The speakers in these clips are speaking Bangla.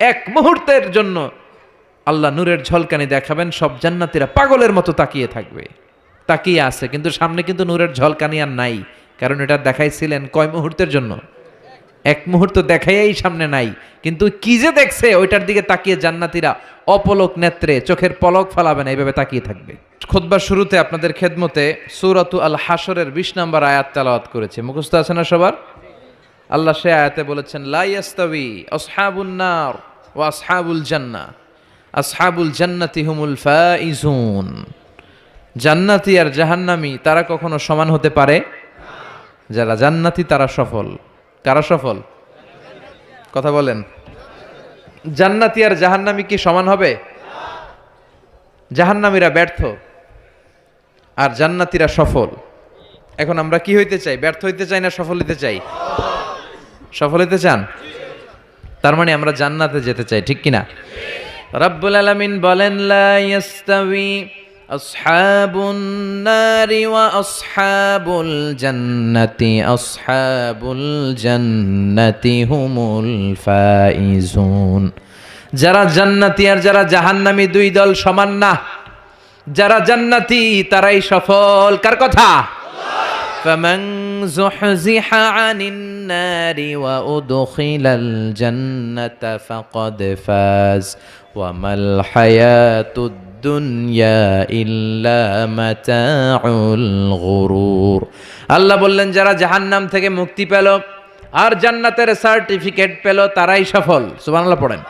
এক মুহূর্তের জন্য আল্লাহ নূরের ঝলকানি দেখাবেন, সব জান্নাতীরা পাগলের মতো তাকিয়ে থাকবে। তাকিয়ে আছে, কিন্তু সামনে কিন্তু নূরের ঝলকানি আর নাই, কারণ এটা দেখাইছিলেন কয় মুহূর্তের জন্য? এক মুহূর্ত দেখাইয়াই সামনে নাই, কিন্তু কি যে দেখছে, ওইটার দিকে তাকিয়ে জান্নাতীরা অপলক নেত্রে চোখের পলক ফালাবে না, এইভাবে তাকিয়ে থাকবে। খোদবার শুরুতে আপনাদের খেদমতে সুরাতু আল হাসরের বিশ নম্বর আয়াত তেলাওয়াত করেছে। মুখস্থ আছে না সবার? আল্লাহ সে আয়াতে বলেছেন লাইয়াস্তাবি আসহাবুন নার ও আসহাবুল জান্না, আসহাবুল জান্নাতি হুমুল ফাইজুন। জান্নাতি আর জাহান্নামি, তারা কখনো সমান হতে পারে? যারা জান্নাতি, তারা সফল। কারা সফল? কথা বলেন। জান্নাতি আর জাহান্নামি কি সমান হবে? জাহান্নামীরা ব্যর্থ আর জান্নাতিরা সফল। এখন আমরা কি হইতে চাই? ব্যর্থ হইতে চাই না সফল হইতে চাই? সফল হতে চান? তার মানে আমরা জান্নাতে যেতে চাই, ঠিক কিনা? রব্বুল আলামিন বলেন, লা ইয়াস্তাবি আসহাবুন নারি ওয়া আসহাবুল জান্নাতি আসহাবুল জান্নাতি হুমুল ফাইজুন। যারা জান্নাতি আর যারা জাহান্নামী দুই দল সমান না, যারা জান্নাতি তারাই সফল। কার কথা? فمن زحزح عن النار وأدخل الجنة فقد فاز وما الحياة الدنيا إلا متاع الغرور আল্লাহ বললেন যারা জাহান্নাম থেকে মুক্তি পেল আর জান্নাতের সার্টিফিকেট পেল তারাই সফল সুবহানাল্লাহ পড়েন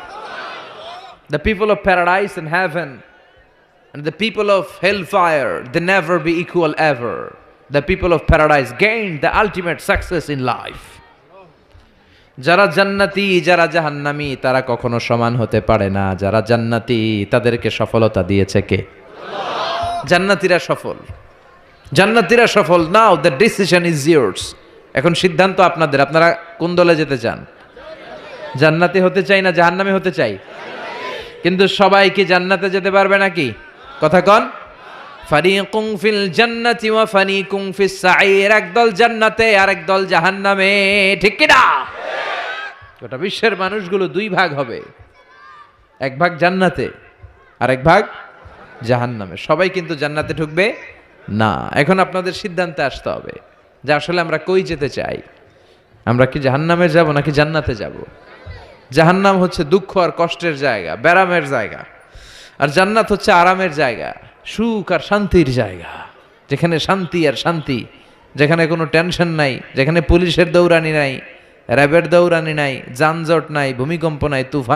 The people of paradise and heaven and the people of hellfire, they never be equal ever. The people of paradise gained the ultimate success in life. যারা জান্নাতি, যারা জাহান্নামী, তারা কখনো সমান হতে পারে না। যারা জান্নাতি, তাদেরকে সফলতা দিয়েছে কে? জান্নাতিরা সফল। জান্নাতিরা সফল। Now the decision is yours এখন সিদ্ধান্ত আপনাদের। আপনারা কোন দলে যেতে চান? জান্নাতি হতে চাই না জাহান্নামী হতে চাই? কিন্তু সবাই কি জান্নাতে যেতে পারবে নাকি? কথা কন। ফারিকুং ফিল জান্নাতি ওয়া ফারিকুং ফিস সাঈর। একদল জান্নাতে আর একদল জাহান্নামে। ঠিক কি না? গোটা বিশ্বের মানুষগুলো দুই ভাগ হবে। এক ভাগ জান্নাতে আর এক ভাগ জাহান্নামে। সবাই কিন্তু জান্নাতে ঢুকবে না। এখন আপনাদের সিদ্ধান্তে আসতে হবে যে আসলে আমরা কই যেতে চাই। আমরা কি জাহান্নামে যাব নাকি জান্নাতে যাব? জাহান্নাম হচ্ছে দুঃখ আর কষ্টের জায়গা, ব্যারামের জায়গা। আর জান্নাত হচ্ছে আরামের জায়গা। সুখ আর শান্তির জায়গা। যেখানে শান্তি আর শান্তি, যেখানে কোনো টেনশন নাই, যেখানে পুলিশের দৌড়ানি নাই, র্যাবের দৌড়ানি নাই, যানজট নাই, ভূমিকম্প নাই, তুফান